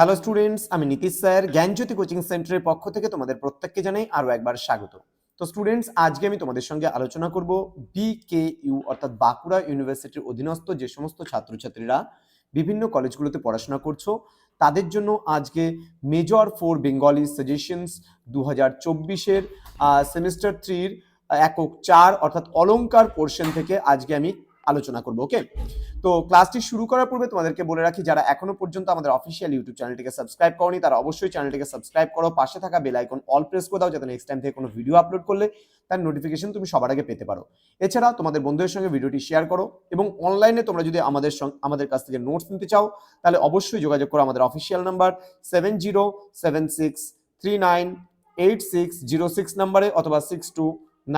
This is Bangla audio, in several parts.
হ্যালো স্টুডেন্টস আমি নীতিশ স্যার, জ্ঞানজ্যোতি কোচিং সেন্টারের পক্ষ থেকে তোমাদের প্রত্যেককে জানাই আরও একবার স্বাগত। তো স্টুডেন্টস আজকে আমি তোমাদের সঙ্গে আলোচনা করব বিকেইউ অর্থাৎ বাঁকুড়া ইউনিভার্সিটির অধীনস্থ যে সমস্ত ছাত্রছাত্রীরা বিভিন্ন কলেজগুলোতে পড়াশোনা করছ, তাদের জন্য আজকে মেজর ফোর বেঙ্গলি সাজেশনস দু হাজার চব্বিশের সেমিস্টার থ্রির একক চার, অর্থাৎ অলংকার পোর্শন থেকে আজকে আমি আলোচনা করব ওকে তো ক্লাসটি শুরু করার পূর্বে তোমাদেরকে বলে রাখি, যারা এখনও পর্যন্ত আমাদের অফিসিয়াল ইউটিউব চ্যানেলটিকে সাবস্ক্রাইব করনি, তারা অবশ্যই চ্যানেলটিকে সাবস্ক্রাইব করো, পাশে থাকা বেল আইকন অল প্রেস করে দাও, যাতে নেক্সট টাইম থেকে কোনো ভিডিও আপলোড করলে তার নোটিফিকেশন তুমি সবার আগে পেতে পারো। এছাড়া তোমাদের বন্ধুদের সঙ্গে ভিডিওটি শেয়ার করো এবং অনলাইনে তোমরা যদি আমাদের সঙ্গে আমাদের কাছ থেকে নোটস নিতে চাও, তাহলে অবশ্যই যোগাযোগ করো আমাদের official number seven zero seven six three nine eight six zero six নাম্বারে অথবা six two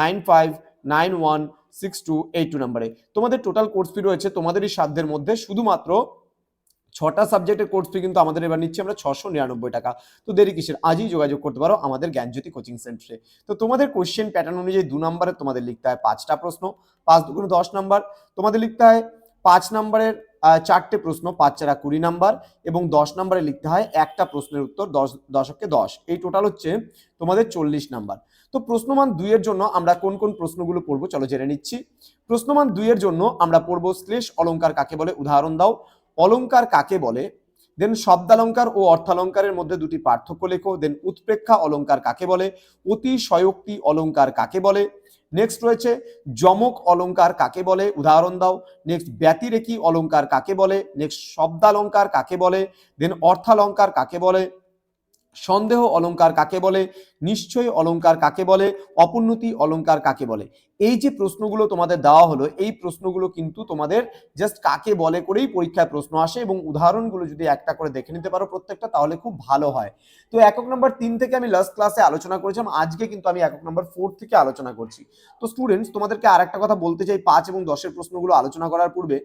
nine five nine one six two eight two নাম্বারে। তোমাদের টোটাল কোর্স ফি রয়েছে তোমাদেরই সাধ্যের মধ্যে। শুধুমাত্র ছটা সাবজেক্টের কোর্স ফি কিন্তু আমাদের এবার নিচ্ছি আমরা ছশো নিরানব্বই টাকা। তো দেরি কিসের? আজই যোগাযোগ করতে পারো আমাদের জ্ঞানজ্যোতি কোচিং সেন্টারে তো তোমাদের কোশ্চেন প্যাটার্ন অনুযায়ী দু নম্বরে তোমাদের লিখতে হয় পাঁচটা প্রশ্ন, পাঁচ দুগুণ দশ নম্বর। তোমাদের লিখতে হয় পাঁচ নম্বরের চারটে প্রশ্ন পাঁচ চারা কুড়ি নাম্বার এবং দশ নাম্বারে লিখতে হয় একটা প্রশ্নের উত্তর, দশ, দশকে দশ। এই টোটাল হচ্ছে তোমাদের চল্লিশ নাম্বার। তো প্রশ্নমান দুইয়ের জন্য আমরা কোন কোন প্রশ্নগুলো পড়ব, চলো জেনে নিচ্ছি। প্রশ্নমান দুইয়ের জন্য আমরা পড়ব শ্লেষ অলঙ্কার কাকে বলে? উদাহরণ দাও। অলঙ্কার কাকে বলে? দেন শব্দালঙ্কার ও অর্থালঙ্কারের মধ্যে দুটি পার্থক্য লেখো। দেন উৎপ্রেক্ষা অলঙ্কার কাকে বলে? অতি শয়োক্তি অলঙ্কার কাকে বলে? নেক্সট রয়েছে, যমক অলঙ্কার কাকে বলে? উদাহরণ দাও। নেক্সট ব্যতিরেকি অলঙ্কার কাকে বলে? নেক্সট শব্দালঙ্কার কাকে বলে? দেন অর্থালঙ্কার কাকে বলে? সন্দেহ অলঙ্কার কাকে বলে? নিশ্চয় অলঙ্কার কাকে বলে? অপোন্নতি অলংকার কাকে বলে? এই যে প্রশ্নগুলো তোমাদের দেওয়া হলো, এই প্রশ্নগুলো কিন্তু তোমাদের জাস্ট কাকে বলে করেই পরীক্ষায় প্রশ্ন আসে এবং উদাহরণগুলো যদি একটা করে দেখে নিতে পারো প্রত্যেকটা, তাহলে খুব ভালো হয়। তো একক নম্বর তিন থেকে আমি লাস্ট ক্লাসে আলোচনা করেছিলাম, আজকে কিন্তু আমি একক নম্বর ফোর থেকে আলোচনা করছি। তো স্টুডেন্টস তোমাদেরকে আর একটা কথা বলতে চাই, পাঁচ এবং দশের প্রশ্নগুলো আলোচনা করার পূর্বে,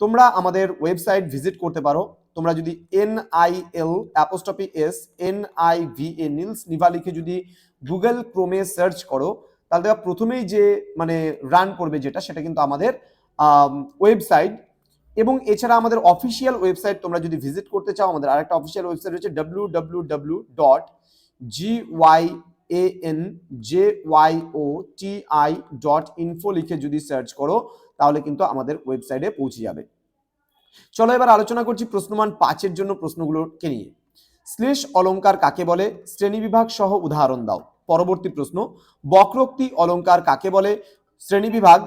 তোমরা আমাদের ওয়েবসাইট ভিজিট করতে পারো। তোমরা যদি N I L apostrophe S N I V A Nils Nibha লিখে যদি গুগল ক্রোমে সার্চ করো, তাহলে দেখো প্রথমেই যে মানে রান করবে যেটা, সেটা কিন্তু আমাদের ওয়েবসাইট এবং এছাড়া আমাদের অফিসিয়াল ওয়েবসাইট তোমরা যদি ভিজিট করতে চাও, আমাদের আরেকটা অফিসিয়াল ওয়েবসাইট হচ্ছে W W W dot G Y A N J Y O T I dot info লিখে যদি সার্চ করো, তাহলে কিন্তু আমাদের ওয়েবসাইটে পৌঁছে যাবে। চলো এবার আলোচনা করছি প্রশ্নমান পাঁচের জন্য প্রশ্নগুলোকে নিয়ে। শ্লেষ অলংকার কাকে বলে? শ্রেণীবিভাগ সহ উদাহরণ দাও। পরবর্তী প্রশ্ন বক্রোক্তি অলংকার কাকে বলে? শ্রেণীবিভাগ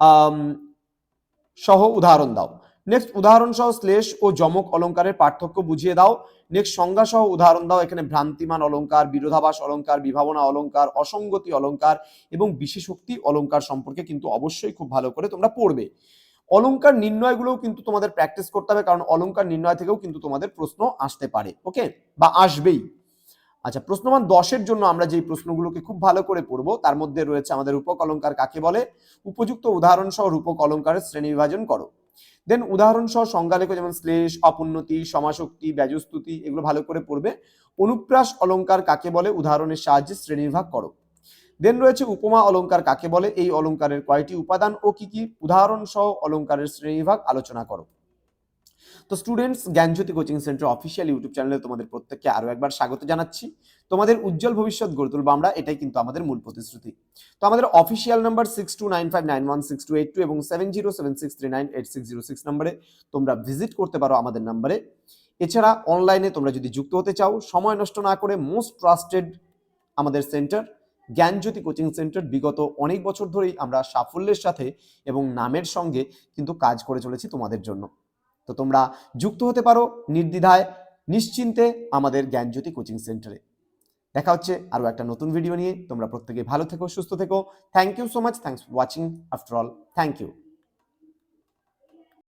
আম, সহ উদাহরণ দাও। নেক্সট উদাহরণ সহ শ্লেষ ও যমক অলংকারের পার্থক্য বুঝিয়ে দাও। নেক্সট সংজ্ঞা সহ উদাহরণ দাও। এখানে ভ্রান্তিমান অলংকার বিরোধাবাস অলংকার বিভাবনা অলংকার অসঙ্গতি অলংকার এবং বিশেষোক্তি অলংকার সম্পর্কে কিন্তু অবশ্যই খুব ভালো করে তোমরা পড়বে। অলংকার নির্ণয়গুলোও কিন্তু তোমাদের প্র্যাকটিস করতে হবে, কারণ অলঙ্কার নির্ণয় থেকেও কিন্তু তোমাদের প্রশ্ন আসতে পারে ওকে বা আসবেই। আচ্ছা প্রশ্নমান দশের জন্য আমরা যেই প্রশ্নগুলোকে খুব ভালো করে পড়ব, তার মধ্যে রয়েছে আমাদের রূপক অলংকার কাকে বলে? উপযুক্ত উদাহরণ সহ রূপক অলংকারের শ্রেণি বিভাজন করো। দেন উদাহরণ সহ সংজ্ঞা লেখো যেমন শ্লেষ, অপোন্নতি, সমাশক্তি, ব্যাজস্তুতি, এগুলো ভালো করে পড়বে। অনুপ্রাস অলঙ্কার কাকে বলে? উদাহরণের সাহায্যে শ্রেণীবিভাগ করো। দেন রয়েছে উপমা অলঙ্কার কাকে বলে? এই অলংকারের কয়টি উপাদান ও কি কি? উদাহরণ সহ অলংকারের শ্রেণীবিভাগ আলোচনা করো। তো students Gyanjyoti coaching centre official YouTube চ্যানেলে তোমাদের প্রত্যেককে আরও একবার স্বাগত জানাচ্ছি। তোমাদের উজ্জ্বল ভবিষ্যৎ গড়ে তুলবো আমরা, এটাই কিন্তু আমাদের মূল প্রতিশ্রুতি। তো আমাদের official number six two nine five nine one six two eight two এবং seven zero seven six three nine eight six zero six number তোমরা ভিজিট করতে পারো আমাদের নাম্বারে এছাড়া অনলাইনে তোমরা যদি যুক্ত হতে চাও, সময় নষ্ট না করে মোস্ট ট্রাস্টেড আমাদের সেন্টার জ্ঞানজ্যোতি কোচিং সেন্টার বিগত অনেক বছর ধরেই আমরা সাফল্যের সাথে এবং নামের সঙ্গে কিন্তু কাজ করে চলেছি তোমাদের জন্য। তো তোমরা যুক্ত হতে পারো নির্দ্বিধায়, নিশ্চিন্তে আমাদের জ্ঞানজ্যোতি কোচিং সেন্টারে। দেখা হচ্ছে আরও একটা নতুন ভিডিও নিয়ে। তোমরা প্রত্যেকে ভালো থেকো, সুস্থ থেকো। Thank you so much thanks for watching after all thank you